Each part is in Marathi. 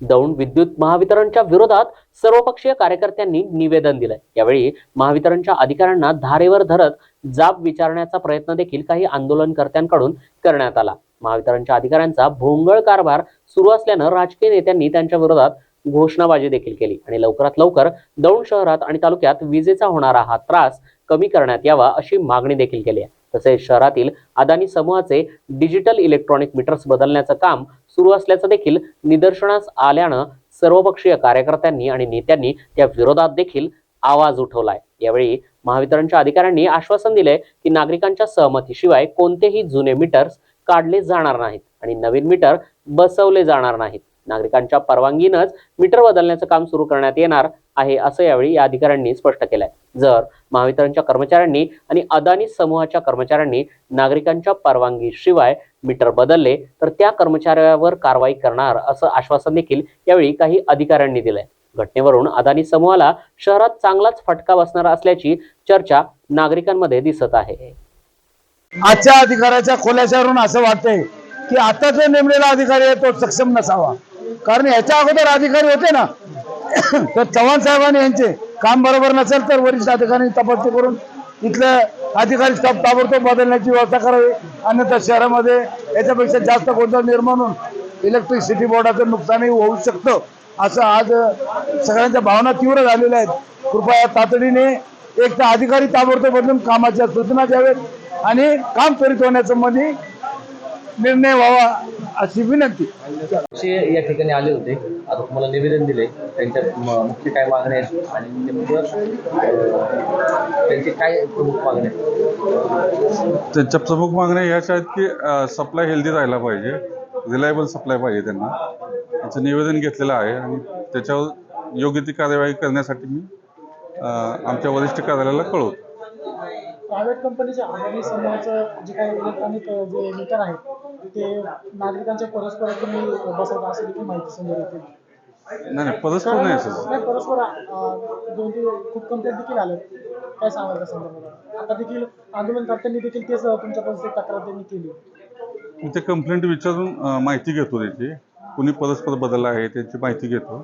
दौंड विद्युत महावितरणच्या विरोधात सर्वपक्षीय कार्यकर्त्यांनी निवेदन दिलंय. यावेळी महावितरणच्या अधिकाऱ्यांना धारेवर धरत जाब विचारण्याचा प्रयत्न देखील काही आंदोलनकर्त्यांकडून करण्यात आला. महावितरणच्या अधिकाऱ्यांचा भोंगळ कारभार सुरू असल्यानं राजकीय नेत्यांनी त्यांच्या विरोधात घोषणाबाजी देखील केली आणि लवकरात लवकर दौंड शहरात आणि तालुक्यात विजेचा होणारा हा त्रास कमी करण्यात यावा अशी मागणी देखील केली आहे. तसेच शहरातील अदानी समूहाचे डिजिटल इलेक्ट्रॉनिक मीटर्स बदलण्याचं काम सुरू असल्याचं देखील निदर्शनास आल्यानं सर्वपक्षीय कार्यकर्त्यांनी आणि नेत्यांनी त्या विरोधात देखील आवाज उठवलाय. यावेळी महावितरणच्या अधिकाऱ्यांनी आश्वासन दिले की नागरिकांच्या सहमतीशिवाय कोणतेही जुने मीटर्स काढले जाणार नाहीत आणि नवीन मीटर बसवले जाणार नाहीत. नागरिकांच्या परवानगीनंच मीटर बदलण्याचं काम सुरू करण्यात येणार आहे असं यावेळी या अधिकाऱ्यांनी स्पष्ट केलंय. जर महावितरणच्या कर्मचाऱ्यांनी आणि अदानी समूहाच्या कर्मचाऱ्यांनी नागरिकांच्या परवानगीशिवाय मीटर बदलले तर त्या कर्मचाऱ्यावर कारवाई करणार असं आश्वासन देखील यावेळी काही अधिकाऱ्यांनी दिलंय. घटनेवरून अदानी समूहाला शहरात चांगलाच फटका बसणार असल्याची चर्चा नागरिकांमध्ये दिसत आहे. आजच्या अधिकाऱ्याच्या खोल्याच्यावरून असं वाटतंय की आता जो नेमलेला अधिकारी आहे तो सक्षम नसावा. कारण याच्या अगोदर अधिकारी होते ना. तर चव्हाण साहेबांनी यांचे काम बरोबर नसेल तर वरिष्ठ अधिकाऱ्यांनी तपासणी करून इथलं अधिकारी स्टाफ ताबडतोब बदलण्याची व्यवस्था करावी. अन्यथा शहरामध्ये याच्यापेक्षा जास्त गोंधळ निर्माण होऊन इलेक्ट्रिसिटी बोर्डाचं नुकसानही होऊ शकतं. असं आज सगळ्यांच्या भावना तीव्र झालेल्या आहेत. कृपया तातडीने एक तर अधिकारी ताबडतोब बदलून कामाच्या सूचना द्यावेत आणि काम त्वरित होण्यासंबंधी निर्णय व्हावा. अशी विनंती. असे या ठिकाणी आले होते. आता तुम्हाला निवेदन दिले त्यांच्या मुख्य काय मागण्या आहेत आणि नेमकं त्यांचे काय प्रमुख मागण्या आहेत? त्यांच्या प्रमुख मागण्या ह्याच आहेत की सप्लाय हेल्दी राहायला पाहिजे. रिलायबल सप्लाय पाहिजे त्यांना. त्याचं निवेदन घेतलेलं आहे आणि त्याच्यावर योग्य ती कार्यवाही करण्यासाठी मी आमच्या वरिष्ठ कार्यालयाला कळवतो. प्रायव्हेट कंपनीच्या अदानी समूहाचं जे काही इलेक्ट्रॉनिक जे मीटर आहे ते नागरिकांच्या परस्पर तुम्ही बसवता असं देखील माहिती समोर येते नाही नाही परस्पर नाही सर नाही परस्पर दोन खूप कंप्लेंट देखील आल्या काय सांगाल त्या संदर्भात? आता देखील आंदोलनकर्त्यांनी देखील तेच तुमच्यापर्यंत तक्रार त्यांनी केली. मी ते कंप्लेंट विचारून अं, माहिती घेतो त्याची. कुणी परस्पर बदलला आहे त्याची माहिती घेतो.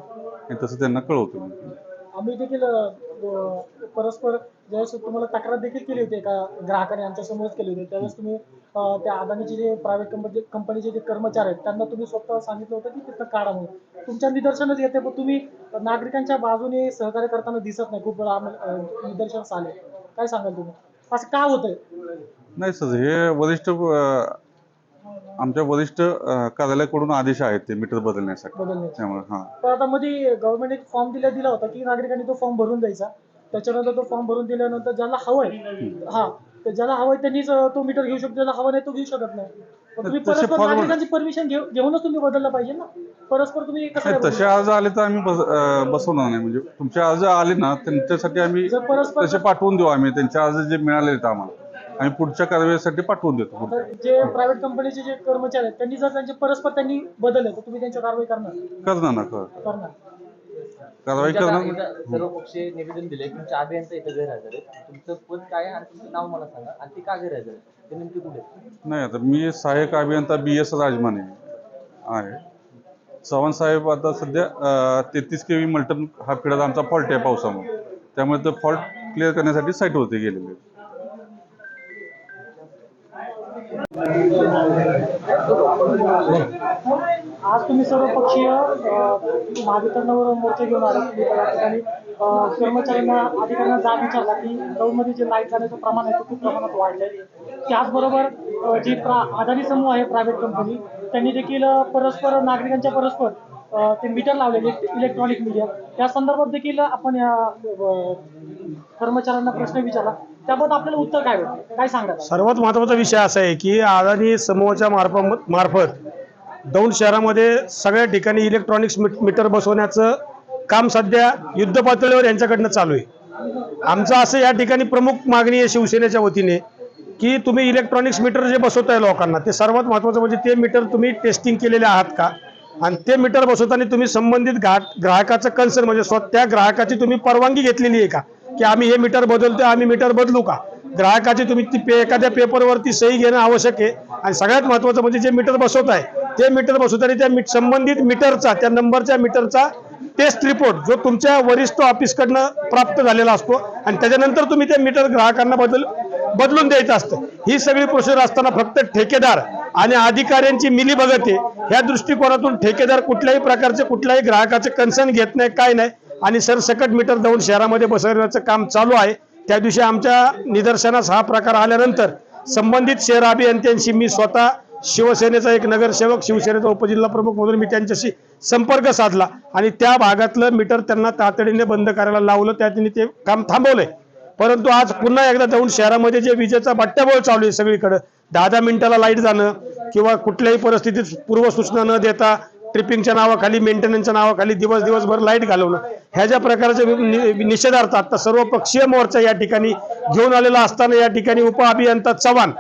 आणि तसं त्यांना कळवतो. मी आम्ही देखील अं, परस्पर ज्यावेळेस तुम्हाला तक्रार देखील केली होती एका ग्राहकाने आमच्या समोरच केली होती त्यावेळेस तुम्ही अं, त्या अदानीचे जे प्रायव्हेट कंपनी कंपनीचे जे कर्मचारी आहेत त्यांना तुम्ही स्वतः सांगितलं होतं की तिथं काढा म्हणून. तुमच्या निदर्शनच येते पण तुम्ही नागरिकांच्या बाजूने सहकार्य करताना दिसत नाही. खूप वेळा आम्हाला, अं, निदर्शनास आले. काय सांगाल तुम्ही? असं का होतंय? नाही सर हे वरिष्ठ अं, आमच्या वरिष्ठ अं, कार्यालयाकडून आदेश आहेत ते मीटर बदलण्यासाठी. बदलण्याचे. त्यामुळे हां. तर आता मध्ये गव्हर्नमेंट एक फॉर्म दिला दिला होता की नागरिकांनी तो फॉर्म भरून द्यायचा. त्याच्यानंतर तो फॉर्म भरून दिल्यानंतर ज्याला हवंय हा तर ज्याला हवंय त्यांनीच तो मीटर घेऊ शकतो ज्याला हवा नाही तो घेऊ शकत नाही. पण तुम्ही तसे परस्पर forward- नागरिकांची परमिशन घेऊनच तुम्ही बदललं पाहिजे ना. परस्पर तुम्ही कसं नाही काय तसे अर्ज आले तर आम्ही बस- अं, बसवणार नाही. म्हणजे तुमचे अर्ज आले ना त्यांच्यासाठी आम्ही जर परस्पर तसे पाठवून देऊ आम्ही. त्यांचे अर्ज जे मिळाले आहेत आम्हाला. आम्ही पुढच्या कारवाईसाठी पाठवून देतो. जे प्रायव्हेट कंपनीचे जे कर्मचारी आहेत त्यांनी जर त्यांचे परस्पर त्यांनी बदलले तर तुम्ही त्यांच्या कारवाई करणार? करणार ना कर करणार. कारवाई करणार इथं सर्व पक्षी निवेदन दिले. तुमच्या अभियंता इथं गैरहजर आहे तुमचं पद काय आहे आणि तुमचं नाव मला सांगा. आणि ते का गैरहजर आहे ते नेमके कुठे आहेत? नाही आता मी सहाय्यक अभियंता बी एस राजमाने आहे. चव्हाण साहेब आता सध्या तेहतीस के व्ही मल्टन हा पिढा आमचा फॉल्ट आहे पावसामुळे. त्यामुळे तो फॉल्ट क्लिअर करण्यासाठी साईटवरती गेलेले आहेत. आज तुम्ही सर्व पक्षीय महावितरणावर मोर्चा घेऊन आले. ठिकाणी कर्मचाऱ्यांना अधिकाऱ्यांना जाब विचारला की दौडमध्ये जे लाइट जाण्याचं प्रमाण आहे ते खूप प्रमाणात वाढलंय. त्याचबरोबर अं, जे प्रा समूह आहे प्रायव्हेट कंपनी त्यांनी देखील परस्पर नागरिकांच्या परस्पर ते मीटर लावलेले इलेक्ट्रॉनिक मीडिया त्या संदर्भात देखील आपण या कर्मचाऱ्यांना प्रश्न विचारला. त्याबद्दल आपल्याला उत्तर काय काय सांगा सर्वात महत्त्वाचा विषय असा आहे की अदानी समूहाच्या मार्फत मार्फत दौंड शहरामध्ये सगळ्या ठिकाणी इलेक्ट्रॉनिक्स मीटर बसवण्याचं काम सध्या युद्ध पातळीवर यांच्याकडनं चालू आहे. आमचं असं या ठिकाणी प्रमुख मागणी आहे शिवसेनेच्या वतीने की तुम्ही इलेक्ट्रॉनिक्स मीटर जे बसवताय लोकांना ते सर्वात महत्त्वाचं म्हणजे ते मीटर तुम्ही टेस्टिंग केलेले आहात का? आणि ते मीटर बसवताना तुम्ही संबंधित ग्राहक ग्राहकाचं कन्सर्न म्हणजे स्वतः त्या ग्राहकाची तुम्ही परवानगी घेतलेली आहे का? की आम्ही हे मीटर बदलतोय आम्ही मीटर बदलू का? ग्राहकाची तुम्ही ती पे एखाद्या पेपरवरती सही घेणं आवश्यक आहे. आणि सगळ्यात महत्त्वाचं म्हणजे जे मीटर बसवत आहे ते मीटर बसवताना त्या मीट संबंधित मीटरचा त्या नंबरच्या मीटरचा टेस्ट रिपोर्ट जो तुमच्या वरिष्ठ ऑफिसकडनं प्राप्त झालेला असतो आणि त्याच्यानंतर तुम्ही ते मीटर ग्राहकांना बदल बदलून द्यायचं असतं. ही सगळी प्रोसेस असताना फक्त ठेकेदार आणि अधिकाऱ्यांची मिली बघते ह्या दृष्टिकोनातून ठेकेदार कुठल्याही प्रकारचे कुठल्याही ग्राहकाचे कन्सर्न घेत नाही काय नाही. आणि सरसकट मीटर जाऊन शहरामध्ये बसवण्याचं काम चालू आहे. त्या दिवशी आमच्या निदर्शनास हा प्रकार आल्यानंतर संबंधित शहर अभियंत्यांशी मी स्वतः शिवसेनेचा एक नगरसेवक शिवसेनेचा उपजिल्हा प्रमुख म्हणून मी त्यांच्याशी संपर्क साधला आणि त्या भागातलं मीटर त्यांना तातडीने बंद करायला लावलं त्याने त्यांनी ते काम थांबवलंय. परंतु आज पुन्हा एकदा जाऊन शहरामध्ये जे विजेचा बट्ट्याबोळ चालू आहे सगळीकडे दहा दहा मिनिटाला लाइट जाणं किंवा कुठल्याही परिस्थितीत पूर्वसूचना न देता ट्रिपिंगच्या नावाखाली मेंटेनन्सच्या नावाखाली दिवस दिवसभर लाइट घालवणं ह्या ज्या प्रकारचे निषेधार्थ आता सर्व पक्षीय मोर्चा या ठिकाणी घेऊन आलेला असताना या ठिकाणी उपअभियंता चव्हाण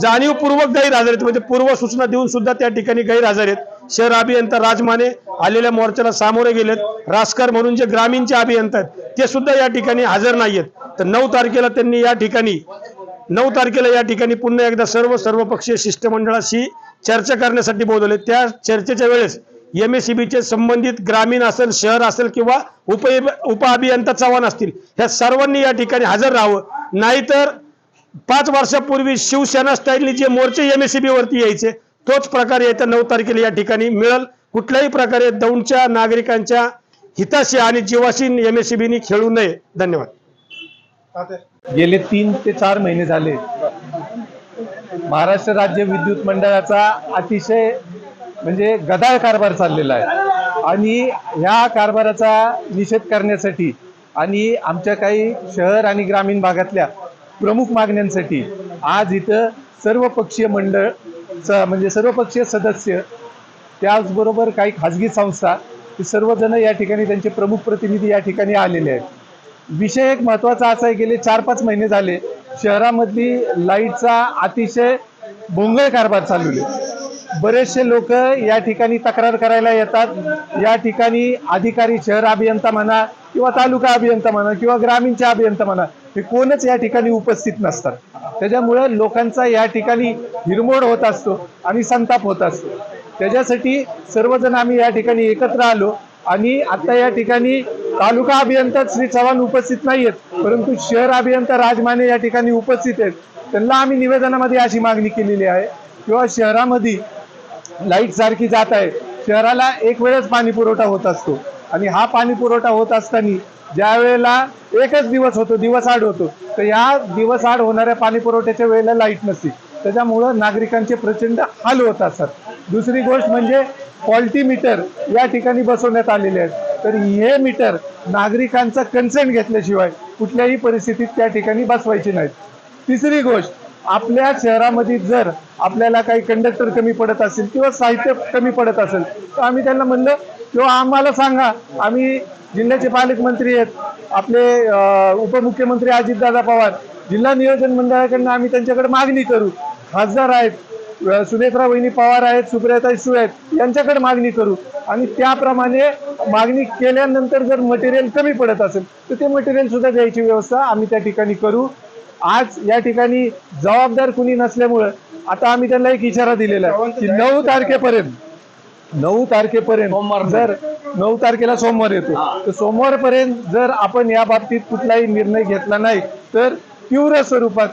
जाणीवपूर्वक गैरहजर आहेत. म्हणजे पूर्व सूचना देऊन सुद्धा त्या ठिकाणी गैरहजर आहेत. शहर अभियंता राजमाने आलेल्या मोर्चाला सामोरे गेलेत. रासकर म्हणून जे ग्रामीणचे अभियंता आहेत ते सुद्धा या ठिकाणी हजर नाही आहेत. तर नऊ तारखेला त्यांनी या ठिकाणी नऊ तारखेला या ठिकाणी पुन्हा एकदा सर्व सर्वपक्षीय शिष्टमंडळाशी चर्चा करण्यासाठी बोलवले. त्या चर्चेच्या वेळेस एम एस चे संबंधित ग्रामीण असेल शहर असेल किंवा उप उप अभियंता चव्हाण असतील ह्या सर्वांनी या ठिकाणी हजर राहावं. नाहीतर पाच वर्षापूर्वी शिवसेना स्टाईलने जे मोर्चे एम एस वरती यायचे तोच प्रकार येत्या नऊ तारखेला या ठिकाणी मिळेल. कुठल्याही प्रकारे दौंडच्या नागरिकांच्या हिताशी आणि जीवाशी एम एस खेळू नये. धन्यवाद. गेले तीन ते चार महिने झाले. महाराष्ट्र राज्य विद्युत मंडळाचा अतिशय म्हणजे गदाळ कारभार चाललेला आहे. आणि ह्या कारभाराचा निषेध करण्यासाठी आणि आमच्या काही शहर आणि ग्रामीण भागातल्या प्रमुख मागण्यांसाठी आज इथं सर्वपक्षीय मंडळ स म्हणजे सर्वपक्षीय सदस्य त्याचबरोबर काही खाजगी संस्था हे सर्वजण या ठिकाणी त्यांचे प्रमुख प्रतिनिधी या ठिकाणी आलेले आहेत. विषय एक महत्त्वाचा असा आहे गेले चार पाच महिने झाले शहरामधली लाईटचा अतिशय भोंगळ कारभार चालू आहे. बरेचसे लोक या ठिकाणी तक्रार करायला येतात. या ठिकाणी अधिकारी शहर अभियंता म्हणा किंवा तालुका अभियंता म्हणा किंवा ग्रामीणचे अभियंता म्हणा हे कोणच या ठिकाणी उपस्थित नसतात. त्याच्यामुळं लोकांचा या ठिकाणी हिरमोड होत असतो आणि संताप होत असतो. त्याच्यासाठी सर्वजण आम्ही या ठिकाणी एकत्र आलो आणि आता या ठिकाणी तालुका अभियंता श्री चव्हाण उपस्थित नाही आहेत परंतु शहर अभियंता राजमाने या ठिकाणी उपस्थित आहेत. त्यांना आम्ही निवेदनामध्ये अशी मागणी केलेली आहे किंवा शहरामध्ये लाइट सारखी जात आहे. शहराला एक वेळच पाणी पुरवठा होत असतो आणि हा पाणी पुरवठा होत असताना ज्या वेळेला एकच दिवस होतो दिवस आड होतो तर या दिवस आड होणाऱ्या पाणी पुरवठ्याच्या वेळेला लाइट नसते. त्याच्यामुळं नागरिकांचे प्रचंड हाल होत असतात दुसरी गोष्ट म्हणजे क्वालिटी मीटर या ठिकाणी बसवण्यात आलेले आहेत. तर हे मीटर नागरिकांचा कन्सेंट घेतल्याशिवाय कुठल्याही परिस्थितीत त्या ठिकाणी बसवायची नाहीत. तिसरी गोष्ट आपल्या शहरामध्ये जर आपल्याला काही कंडक्टर कमी पडत असेल किंवा साहित्य कमी पडत असेल तर आम्ही त्यांना म्हणलं किंवा आम्हाला सांगा आम्ही जिल्ह्याचे पालकमंत्री आहेत आपले उपमुख्यमंत्री अजितदादा पवार जिल्हा नियोजन मंडळाकडनं आम्ही त्यांच्याकडे मागणी करू. खासदार आहेत सुनेत्रा वहिनी पवार आहेत सुप्रियाताई सुळे आहेत यांच्याकडे मागणी करू. आणि त्याप्रमाणे मागणी केल्यानंतर जर मटेरियल कमी पडत असेल तर ते मटेरियल सुद्धा द्यायची व्यवस्था आम्ही त्या ठिकाणी करू. आज या ठिकाणी जबाबदार कुणी नसल्यामुळं आता आम्ही त्यांना एक इशारा दिलेला आहे की नऊ तारखेपर्यंत नऊ तारखेपर्यंत जर नऊ तारखेला सोमवार येतो. तर सोमवारपर्यंत जर आपण या बाबतीत कुठलाही निर्णय घेतला नाही तर तीव्र स्वरूपात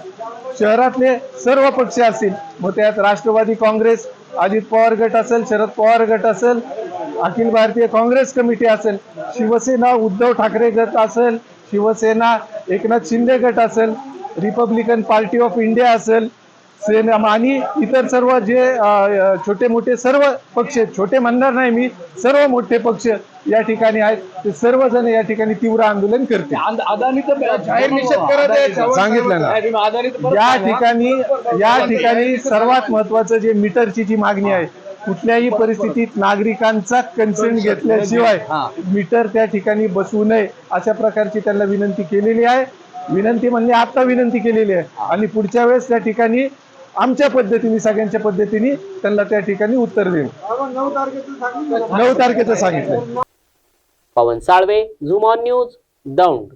शहरातले सर्व पक्ष असतील मग त्यात राष्ट्रवादी काँग्रेस अजित पवार गट असेल शरद पवार गट असेल अखिल भारतीय काँग्रेस कमिटी असेल शिवसेना उद्धव ठाकरे गट असेल शिवसेना एकनाथ शिंदे गट असेल रिपब्लिकन पार्टी ऑफ इंडिया असेल सेना आणि इतर सर्व जे छोटे मोठे सर्व पक्ष छोटे म्हणणार नाही मी सर्व मोठे पक्ष या ठिकाणी आहेत ते सर्वजण या ठिकाणी तीव्र आंदोलन करते जाहीर निषेध करत आहे सांगितलं ना. या ठिकाणी या ठिकाणी सर्वात महत्वाचं जे मीटरची जी मागणी आहे कुठल्याही परिस्थितीत नागरिकांचा कन्सेंट घेतल्याशिवाय मीटर त्या ठिकाणी बसवू नये अशा प्रकारची त्यांना विनंती केलेली आहे. विनंती म्हणजे आता विनंती केलेली आहे. आणि पुढच्या वेळेस त्या ठिकाणी आमच्या पद्धतीने सगळ्यांच्या पद्धतीने त्यांना त्या ठिकाणी उत्तर देऊ. नऊ तारखेचं सांगितलं. पवन साळवे झुमॉन न्यूज दौंड.